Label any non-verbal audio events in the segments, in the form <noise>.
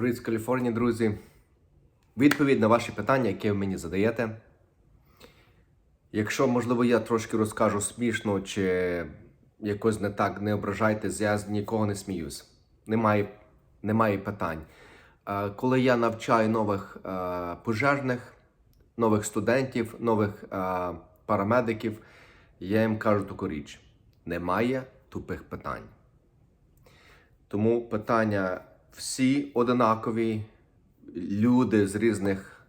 Привіт з Каліфорнії, друзі. Відповідь на ваші питання, які ви мені задаєте. Якщо, можливо, я трошки розкажу смішно чи якось не так, не ображайтесь, я нікого не сміюсь. Немає, немає питань. Е, Коли я навчаю нових е, пожежних, нових студентів, нових е, парамедиків, я їм кажу таку річ: немає тупих питань. Тому питання всі одинакові, люди з різних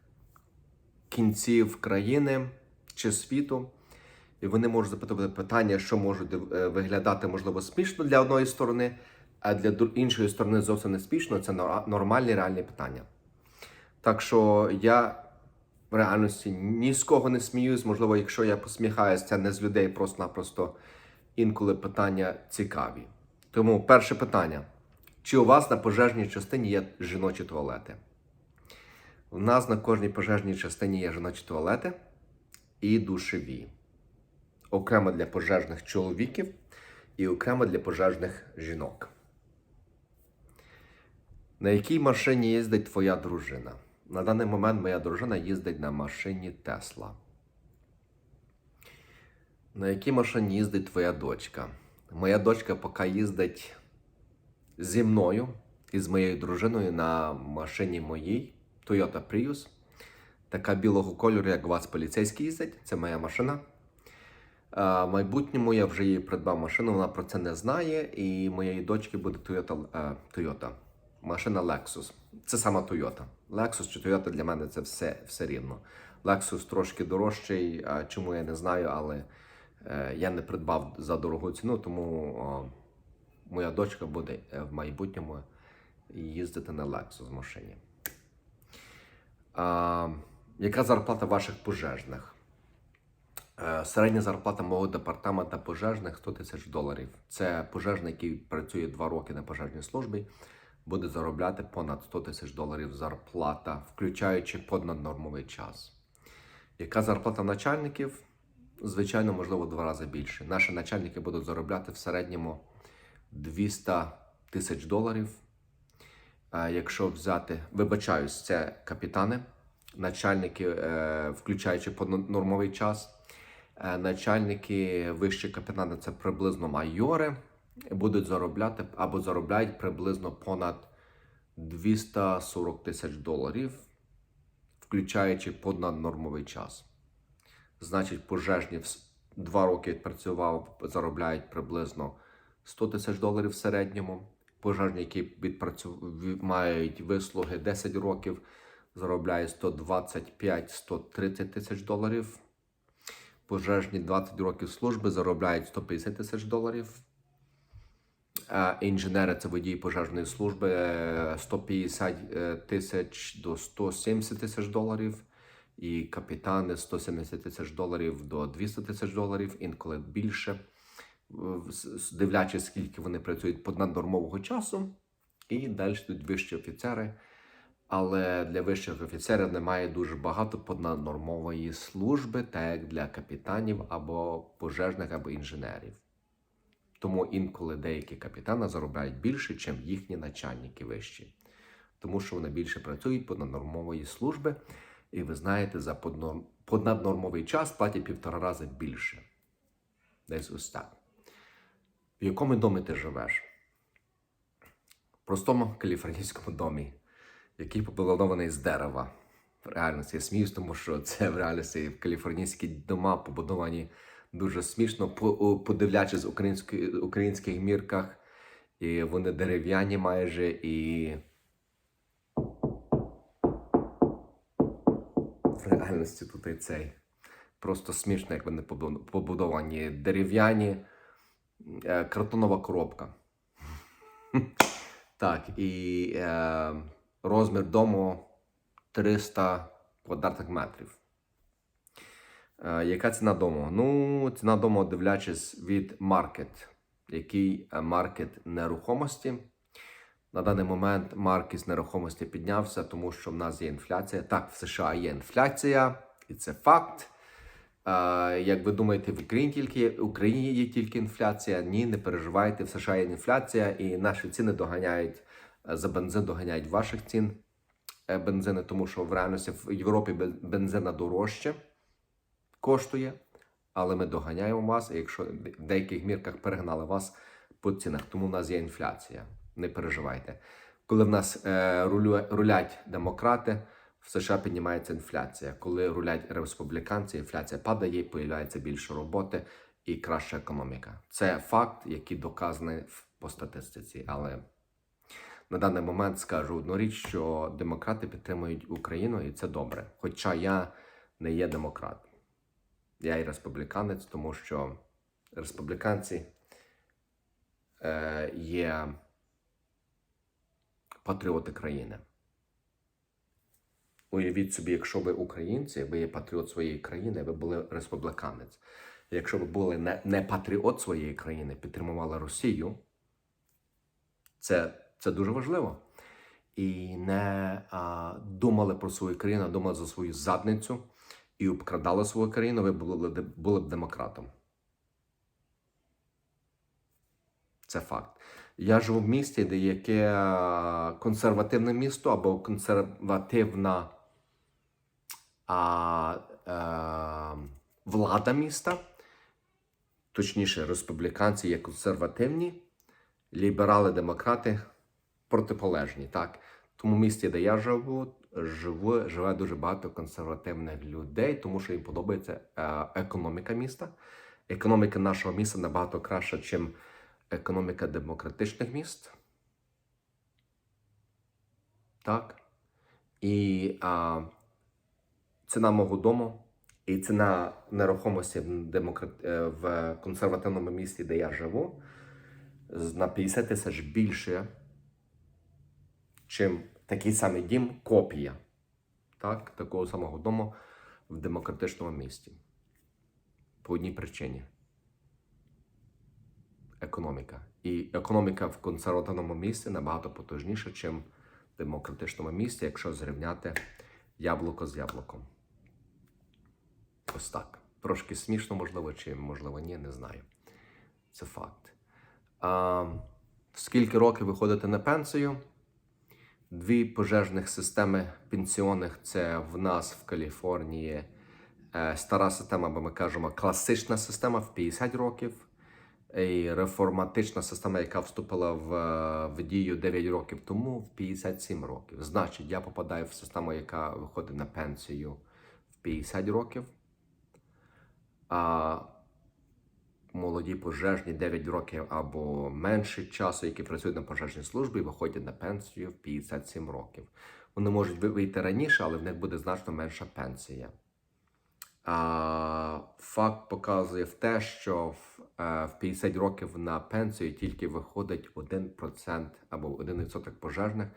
кінців країни чи світу. І вони можуть запитувати питання, що може е, виглядати можливо смішно для одної сторони, а для іншої сторони зовсім не смішно. Це нормальні реальні питання. Так що я в реальності ні з кого не сміюсь. Можливо, якщо я посміхаюсь, це не з людей, просто-напросто інколи питання цікаві. Тому перше питання: чи у вас на пожежній частині є жіночі туалети? У нас на кожній пожежній частині є жіночі туалети і душеві. Окремо для пожежних чоловіків і окремо для пожежних жінок. На якій машині їздить твоя дружина? На даний момент моя дружина їздить на машині Тесла. На якій машині їздить твоя дочка? Моя дочка поки їздить зі мною і з моєю дружиною на машині моїй Toyota Prius. Така білого кольору, як вас поліцейські їздять. Це моя машина. В майбутньому я вже їй придбав машину, вона про це не знає. І моєї дочки буде Toyota, е, Toyota. Машина Lexus. Це сама Toyota. Lexus чи Toyota для мене це все, все рівно. Lexus трошки дорожчий, чому я не знаю, але е, я не придбав за дорогу ціну, тому моя дочка буде е, в майбутньому їздити на Lexus машині. А, яка зарплата ваших пожежних? Е, Середня зарплата мого департамента пожежних 100 тисяч доларів. Це пожежник, який працює 2 роки на пожежній службі, буде заробляти понад 100 тисяч доларів зарплата, включаючи понаднормовий час. Яка зарплата начальників? Звичайно, можливо, два рази більше. Наші начальники будуть заробляти в середньому 200 тисяч доларів. Якщо взяти, вибачаюсь, це капітани, начальники, е, включаючи нормовий час. Е, Начальники вищі капітани це приблизно майори, будуть заробляти або заробляють приблизно понад 240 тисяч доларів, включаючи понаднормовий час. Значить, пожежні два роки відпрацював, заробляють приблизно 100 тисяч доларів в середньому. Пожежні, які відпрацю... мають вислуги 10 років, заробляють 125-130 тисяч доларів. Пожежні 20 років служби заробляють 150 тисяч доларів. Інженери це водії пожежної служби е, 150 е, тисяч до 170 тисяч доларів. І капітани 170 тисяч доларів до 200 тисяч доларів, інколи більше, дивлячись, скільки вони працюють понаднормового часу. І далі йдуть вищі офіцери. Але для вищих офіцерів немає дуже багато понаднормової служби, так як для капітанів або пожежних, або інженерів. Тому інколи деякі капітани заробляють більше, ніж їхні начальники вищі. Тому що вони більше працюють понаднормової служби, і ви знаєте, за понаднормовий час платять півтора рази більше. Десь ось так. В якому домі ти живеш? В простому каліфорнійському домі який побудований з дерева. В реальності я сміюсь, тому що це в реальності каліфорнійські дома побудовані дуже смішно, подивлячись української українських мірках. І вони дерев'яні майже і. В реальності тут і цей. Просто смішно, як вони побудовані. Дерев'яні, картонова коробка. <laughs> Так, і е, розмір дому 300 квадратних метрів. Е, яка ціна дому? Ну, ціна дому, дивлячись від маркет. Який е, маркет нерухомості. На даний момент маркет нерухомості піднявся, тому що в нас є інфляція. Так, в США є інфляція, і це факт. Як ви думаєте, в Україні тільки Україні є тільки інфляція? Ні, не переживайте. В США є інфляція, і наші ціни доганяють е, за бензин доганяють ваших цін е, бензини, тому що в реальності в Європі бензина дорожче коштує, але ми доганяємо вас, і якщо в деяких мірках перегнали вас по цінах, тому в нас є інфляція. Не переживайте. Коли в нас е, рулять демократи, в США піднімається інфляція. Коли рулять республіканці, інфляція падає, появляється більше роботи і краща економіка. Це факт, який доказаний по статистиці. Але на даний момент скажу одну річ, що демократи підтримують Україну, і це добре. Хоча я не є демократ. Я і республіканець, тому що республіканці е, є патріоти країни. Уявіть собі, якщо ви українці, ви є патріот своєї країни, ви були республіканець. Якщо ви були не, не патріот своєї країни, підтримували Росію, це, це дуже важливо. І не а, думали про свою країну, а думали за свою задницю і обкрадали свою країну, ви були, були б демократом. Це факт. Я живу в місті, де яке консервативне місто або консервативна а, е, влада міста, точніше, республіканці є консервативні, ліберали, демократи протиполежні. Так? Тому в місті, де я живу, живу, живе дуже багато консервативних людей, тому що їм подобається е, економіка міста. Економіка нашого міста набагато краща, ніж економіка демократичних міст. Так. І а, ціна мого дому і ціна нерухомості в, демократ... е, в консервативному місті, де я живу, на 50 тисяч більше, чим такий самий дім, копія так, такого самого дому в демократичному місті. По одній причині економіка. І економіка в консервативному місті набагато потужніша, ніж в демократичному місті, якщо зрівняти яблуко з яблуком. Ось так. Трошки смішно, можливо, чи можливо ні, не знаю. Це факт. А, скільки років ви ходите на пенсію? Дві пожежних системи пенсіонних це в нас в Каліфорнії е, стара система, або ми кажемо, класична система в 50 років, і реформатична система, яка вступила в, в дію 9 років тому, в 57 років. Значить, я попадаю в систему, яка виходить на пенсію в 50 років. А молоді пожежні 9 років або менше часу, які працюють на пожежній службі, виходять на пенсію в 57 років. Вони можуть вийти раніше, але в них буде значно менша пенсія. А, факт показує в те, що в, е, в 50 років на пенсію тільки виходить 1% або 1% пожежних,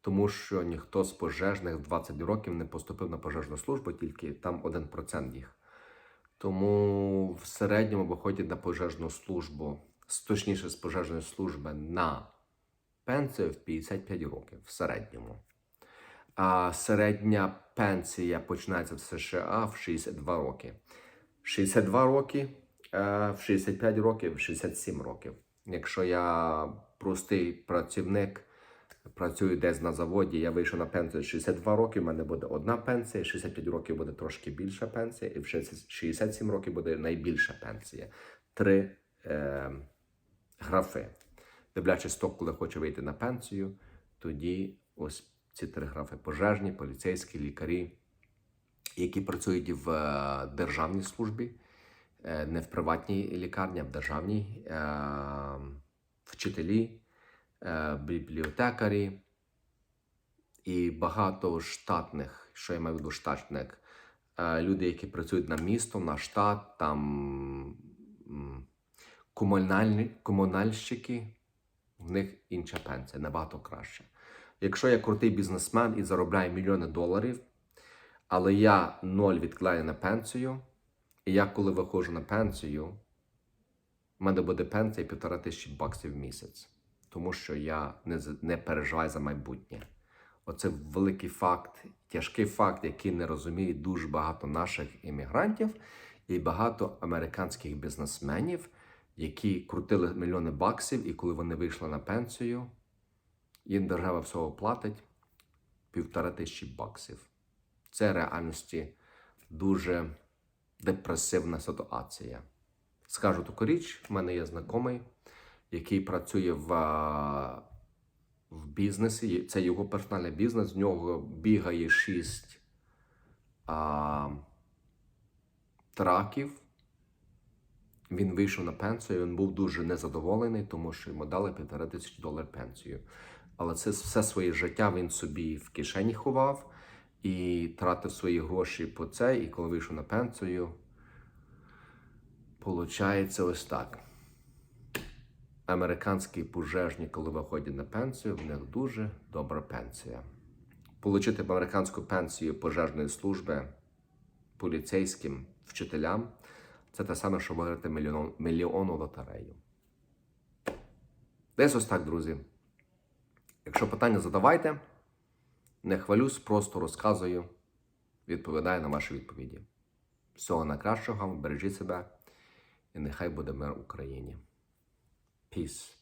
тому що ніхто з пожежних 20 років не поступив на пожежну службу, тільки там 1% їх. Тому в середньому виходять на пожежну службу, точніше з пожежної служби на пенсію в 55 років в середньому. А середня пенсія починається в США в 62 роки. 62 роки, е, в 65 років, в 67 років. Якщо я простий працівник, працюю десь на заводі, я вийшов на пенсію 62 роки, в мене буде одна пенсія, 65 років буде трошки більша пенсія, і в 67 років буде найбільша пенсія. Три е, графи. Дивлячись то, коли хоче вийти на пенсію, тоді ось ці три графи: пожежні, поліцейські, лікарі, які працюють в е, державній службі, е, не в приватній лікарні, а в державній, е, вчителі, бібліотекарі і багато штатних, що я маю в виду штатних, е, люди, які працюють на місто, на штат, там комунальні, комунальщики, в них інша пенсія, набагато краще. Якщо я крутий бізнесмен і заробляю мільйони доларів, але я ноль відкладаю на пенсію, і я коли виходжу на пенсію, в мене буде пенсія півтора тисячі баксів в місяць, тому що я не, не переживаю за майбутнє. Оце великий факт, тяжкий факт, який не розуміє дуже багато наших іммігрантів і багато американських бізнесменів, які крутили мільйони баксів, і коли вони вийшли на пенсію, їм держава всього платить півтора тисячі баксів. Це в реальності дуже депресивна ситуація. Скажу таку річ, в мене є знайомий, який працює в, в бізнесі. Це його персональний бізнес. В нього бігає шість а, траків. Він вийшов на пенсію, він був дуже незадоволений, тому що йому дали півтора тисячі доларів пенсію. Але це все своє життя він собі в кишені ховав і тратив свої гроші по це. І коли вийшов на пенсію, Получається ось так. Американські пожежні, коли виходять на пенсію, в них дуже добра пенсія. Получити американську пенсію пожежної служби поліцейським вчителям це те саме, що виграти мільйон, мільйонну лотерею. Десь ось так, друзі. Якщо питання задавайте, не хвалюсь, просто розказую, відповідаю на ваші відповіді. Всього найкращого бережіть себе, і нехай буде мир Україні. Peace.